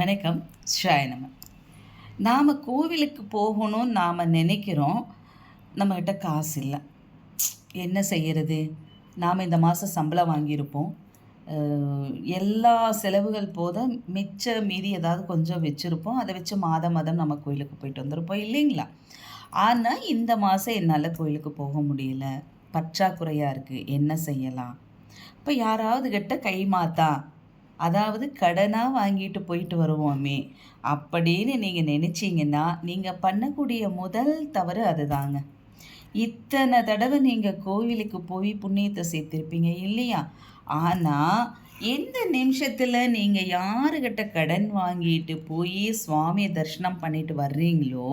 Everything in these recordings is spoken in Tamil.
வணக்கம். ஷாயனம நாம். கோவிலுக்கு போகணும்னு நாம் நினைக்கிறோம். நம்மக்கிட்ட காசு இல்லை. என்ன செய்கிறது நாம் இந்த மாதம் சம்பளம் வாங்கியிருப்போம். எல்லா செலவுகள் போத மிச்ச மீதி ஏதாவது கொஞ்சம் வச்சுருப்போம். அதை வச்சு மாதம் மாதம் நம்ம கோயிலுக்கு போயிட்டு வந்திருப்போம் இல்லைங்களா? ஆனால் இந்த மாதம் என்னால் கோயிலுக்கு போக முடியல. பற்றாக்குறையாக இருக்குது என்ன செய்யலாம்? இப்போ யாராவது கிட்ட கை மாத்தா. அதாவது கடனாக வாங்கிட்டு போயிட்டு வருவோமே. அப்படின்னு நீங்கள் நினச்சிங்கன்னா நீங்கள் பண்ணக்கூடிய முதல் தவறு அதுதாங்க. இத்தனை தடவை நீங்கள் கோவிலுக்கு போய் புண்ணியத்தை சேர்த்துருப்பீங்க இல்லையா? ஆனால் எந்த நிமிஷத்தில் நீங்கள் யாருக்கிட்ட கடன் வாங்கிட்டு போய் சுவாமியை தரிசனம் பண்ணிட்டு வர்றீங்களோ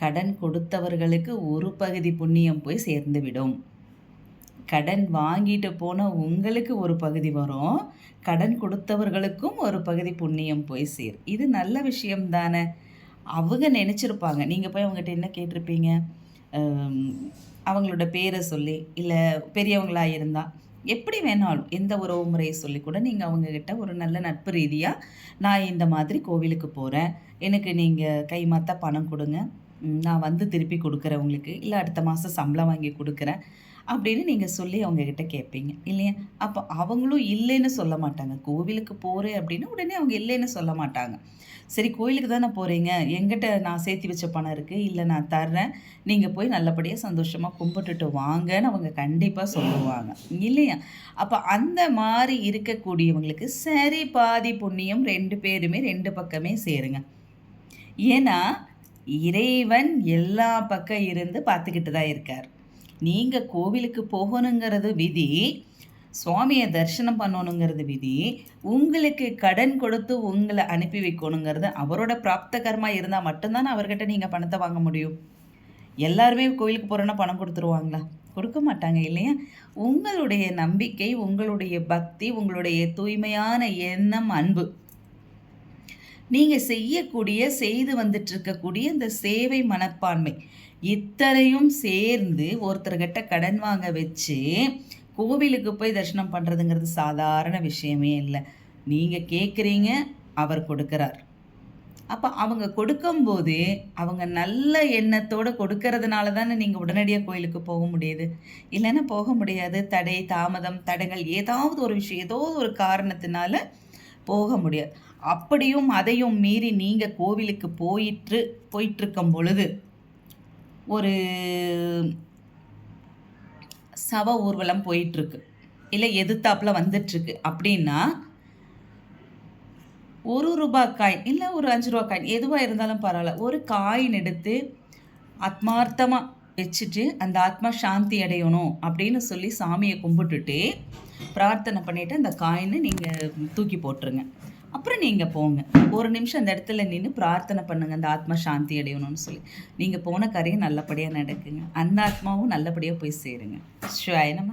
கடன் கொடுத்தவர்களுக்கு ஒரு பகுதி புண்ணியம் போய் சேர்ந்துவிடும் கடன் வாங்கிட்டு போன உங்களுக்கு ஒரு பகுதி வரும். கடன் கொடுத்தவர்களுக்கும் ஒரு பகுதி புண்ணியம் போய் சேர் இது நல்ல விஷயம் தானே? அவங்க நினச்சிருப்பாங்க. நீங்கள் போய் அவங்ககிட்ட என்ன கேட்டிருப்பீங்க? அவங்களோட பேரை சொல்லி இல்லை பெரியவங்களாக இருந்தால் எப்படி வேணாலும் எந்த உறவு முறையை சொல்லி கூட நீங்கள் அவங்கக்கிட்ட ஒரு நல்ல நட்பு ரீதியாக நான் இந்த மாதிரி கோவிலுக்கு போகிறேன் எனக்கு நீங்கள் கை பணம் கொடுங்க. நான் வந்து திருப்பி கொடுக்குறேன் உங்களுக்கு இல்லை அடுத்த மாதம் சம்பளம் வாங்கி கொடுக்குறேன் அப்படின்னு நீங்கள் சொல்லி அவங்கக்கிட்ட கேட்பீங்க இல்லையா? அப்போ அவங்களும் இல்லைன்னு சொல்ல மாட்டாங்க. கோவிலுக்கு போகிறேன் அப்படின்னா உடனே அவங்க இல்லைன்னு சொல்ல மாட்டாங்க. சரி கோயிலுக்கு தானே போகிறீங்க எங்கிட்ட நான் சேர்த்து வச்ச பணம் இருக்குது இல்லை நான் தர்றேன். நீங்கள் போய் நல்லபடியாக சந்தோஷமாக கும்பிட்டுட்டு வாங்கன்னு அவங்க கண்டிப்பாக சொல்லுவாங்க. இல்லையா? அப்போ அந்த மாதிரி இருக்கக்கூடியவங்களுக்கு சரி பாதி புண்ணியம் ரெண்டு பேருமே ரெண்டு பக்கமே சேருங்க. ஏன்னா இறைவன் எல்லா பக்கம் இருந்து பார்த்துக்கிட்டு தான் இருக்கார். நீங்கள் கோவிலுக்கு போகணுங்கிறது விதி சுவாமியை தரிசனம் பண்ணணுங்கிறது விதி உங்களுக்கு கடன் கொடுத்து உங்களை அனுப்பி வைக்கணுங்கிறது அவரோட பிராப்த கர்மா இருந்தால் மட்டும்தான் அவர்கிட்ட நீங்கள் பணத்தை வாங்க முடியும். எல்லாருமே கோயிலுக்கு போகிறோன்னா பணம் கொடுத்துருவாங்களா? கொடுக்க மாட்டாங்க இல்லையா? உங்களுடைய நம்பிக்கை உங்களுடைய பக்தி உங்களுடைய தூய்மையான எண்ணம் அன்பு. நீங்கள் செய்யக்கூடிய செய்து வந்துட்டு இருக்கக்கூடிய இந்த சேவை மனப்பான்மை. இத்தனையும் சேர்ந்து ஒருத்தர்கிட்ட கடன் வாங்க வச்சு கோவிலுக்கு போய் தரிசனம் பண்ணுறதுங்கிறது சாதாரண விஷயமே இல்லை. நீங்கள் கேட்குறீங்க அவர் கொடுக்குறார். அப்போ அவங்க கொடுக்கும்போது அவங்க நல்ல எண்ணத்தோடு கொடுக்கறதுனால தானே நீங்கள் உடனடியாக கோயிலுக்கு போக முடியுது? இல்லைன்னா போக முடியாது. தடை தாமதம் தடங்கள் ஏதாவது ஒரு விஷயம் ஏதோ ஒரு காரணத்தினால போக முடியாது. அப்படியும் அதையும் மீறி நீங்கள் கோவிலுக்கு போயிட்டு போயிட்டுருக்கும் பொழுது ஒரு சவ ஊர்வலம் போயிட்டுருக்கு. இல்லை எதிர்த்தாப்புல வந்துட்டுருக்கு. அப்படின்னா ஒரு ரூபா காயின் இல்லை ஒரு அஞ்சு ரூபா காயின் எதுவாக இருந்தாலும் பரவாயில்ல. ஒரு காயின் எடுத்து ஆத்மார்த்தமாக வச்சுட்டு அந்த ஆத்மா சாந்தி அடையணும் அப்படின்னு சொல்லி சாமியை கும்பிட்டுட்டு பிரார்த்தனை பண்ணிவிட்டு அந்த காயினை நீங்கள் தூக்கி போட்டுருங்க. அப்புறம் நீங்கள் போங்க. ஒரு நிமிஷம் அந்த இடத்துல நின்று பிரார்த்தனை பண்ணுங்க. அந்த ஆத்மா சாந்தி அடையணும்னு சொல்லி. நீங்கள் போன காரியம் நல்லபடியாக நடக்குங்க. அந்த ஆத்மாவும் நல்லபடியாக போய் சேருங்க. ஷுவாய் நம்ம